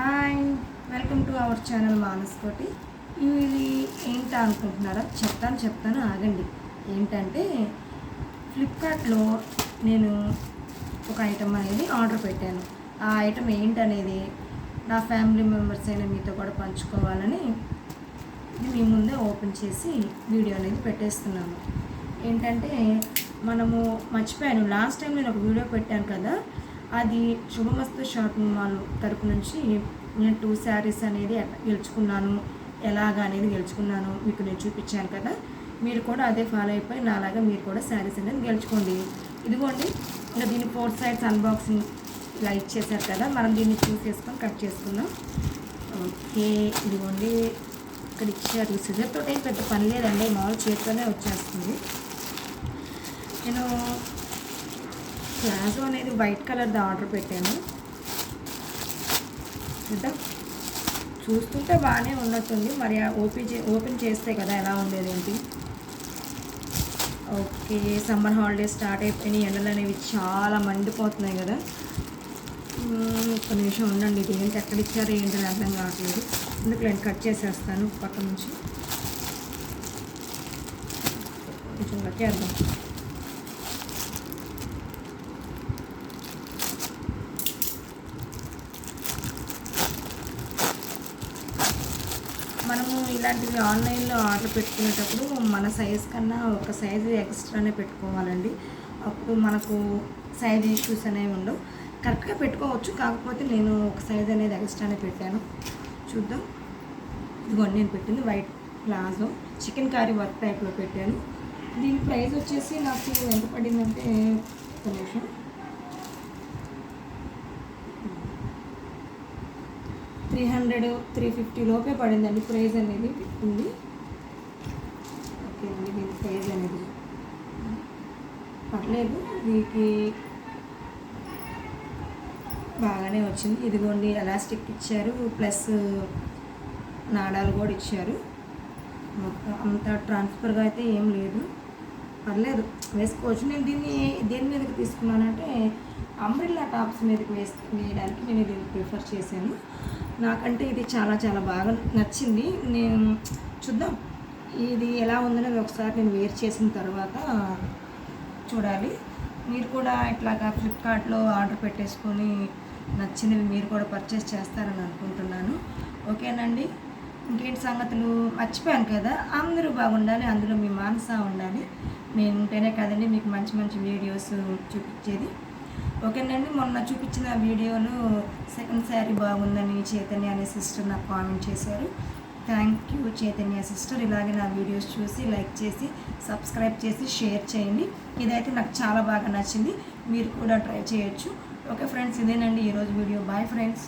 Hi welcome to our channel మానస్కోటి. ఇది ఏంటా అనుకుంటున్నారా చెప్తాను చెప్తాను ఆగండి. ఏంటంటే ఫ్లిప్కార్ట్లో నేను ఒక ఐటమ్ అనేది ఆర్డర్ పెట్టాను. ఆ ఐటమ్ ఏంటనేది నా ఫ్యామిలీ మెంబర్స్ అయినా మీతో కూడా పంచుకోవాలని ఇది మీ ముందే ఓపెన్ చేసి వీడియో అనేది పెట్టేస్తున్నాను. ఏంటంటే మనము మర్చిపోయాను. లాస్ట్ టైం నేను ఒక వీడియో పెట్టాను కదా అది శుభమస్తు షాపింగ్ మాల్ తరపు నుంచి నేను టూ శారీస్ అనేది గెలుచుకున్నాను. ఎలాగా అనేది గెలుచుకున్నాను. మీకు నేను చూపించాను కదా. మీరు కూడా అదే ఫాలో అయిపోయి నాలాగా మీరు కూడా శారీస్ అనేది గెలుచుకోండి. ఇదిగోండి ఇంకా దీని ఫోర్ సైడ్స్ అన్బాక్సింగ్ ఇలా ఇచ్చేసారు కదా. మనం దీన్ని చూసేసుకొని కట్ చేసుకుందాం. ఓకే ఇదిగోండి. ఇక్కడ ఇచ్చారు. సిజర్తో ఏం పెద్ద పని లేదండి. మామూలు చేతితోనే వచ్చేస్తుంది. నేను ప్లాజో అనేది వైట్ కలర్ది ఆర్డర్ పెట్టాను. చూద్దాం. చూస్తుంటే బాగానే ఉన్నట్టుంది. మరి ఓపెన్ చే ఓపెన్ చేస్తే కదా ఎలా ఉండేది ఏంటి ఓకే సమ్మర్ హాలిడేస్ స్టార్ట్ అయిపోయినాయి ఎండలు అనేవి చాలా మండిపోతున్నాయి కదా. ఒక ఒక్క నిమిషం ఉండండి. ఇది ఏంటి? ఎక్కడ ఇచ్చారో ఏంటి అర్థం కావట్లేదు. ఎందుకు నేను కట్ చేసేస్తాను. పక్క నుంచి. కొంచెం కట్టేద్దాం మనము ఇలాంటివి ఆన్లైన్లో ఆర్డర్ పెట్టుకునేటప్పుడు మన సైజ్ కన్నా ఒక సైజు ఎక్స్ట్రానే పెట్టుకోవాలండి. అప్పుడు మనకు సైజ్ ఇష్యూస్ అనేవి ఉండవు. కరెక్ట్గా పెట్టుకోవచ్చు. కాకపోతే నేను ఒక సైజ్ అనేది ఎక్స్ట్రానే పెట్టాను. చూద్దాం. ఇదిగోండి నేను పెట్టింది white palazzo. Chicken curry work టైప్లో పెట్టాను. దీని ప్రైస్ వచ్చేసి నాకు ఎంత పడిందంటే ఒక నిమిషం. త్రీ హండ్రెడ్ త్రీ ఫిఫ్టీ లోపే పడిందండి ప్రైజ్ అనేది ఉంది. ఓకే అండి దీని ప్రైజ్ అనేది. పర్లేదు దీనికి బాగానే వచ్చింది. ఇదిగోండి ఎలాస్టిక్ ఇచ్చారు ప్లస్ నాడాలు కూడా ఇచ్చారు. మొత్తం అంత ట్రాన్స్ఫర్గా అయితే ఏం లేదు. పర్లేదు వేసుకోవచ్చు. నేను దీన్ని దేని మీదకి తీసుకున్నానంటే అంబ్రిల్లా టాప్స్ మీదకి వేసి వేయడానికి నేను ఇది ప్రిఫర్ చేశాను. నాకంటే ఇది చాలా చాలా బాగా నచ్చింది. నేను చూద్దాం. ఇది ఎలా ఉందనేది ఒకసారి నేను వేర్ చేసిన తర్వాత చూడాలి. మీరు కూడా ఇట్లాగా ఫ్లిప్కార్ట్లో ఆర్డర్ పెట్టేసుకొని నచ్చినవి మీరు కూడా పర్చేస్ చేస్తారని అనుకుంటున్నాను. ఓకేనండి? ఇంకేంటి సంగతులు? మర్చిపోయాను కదా? అందరూ బాగుండాలి అందులో మీ మానస ఉండాలి. నేను ఉంటేనే కదండి మీకు మంచి మంచి వీడియోస్ చూపించేది. ఓకేనండి మొన్న చూపించిన వీడియోలో సెకండ్ శారీ బాగుందని చైతన్య అనే సిస్టర్ నాకు కామెంట్ చేశారు. థ్యాంక్ యూ చైతన్య సిస్టర్ ఇలాగే నా వీడియోస్ చూసి లైక్ చేసి సబ్స్క్రైబ్ చేసి షేర్ చేయండి. ఇదైతే నాకు చాలా బాగా నచ్చింది. మీరు కూడా ట్రై చేయొచ్చు. ఓకే ఫ్రెండ్స్ ఇదేనండి ఈరోజు వీడియో. Bye friends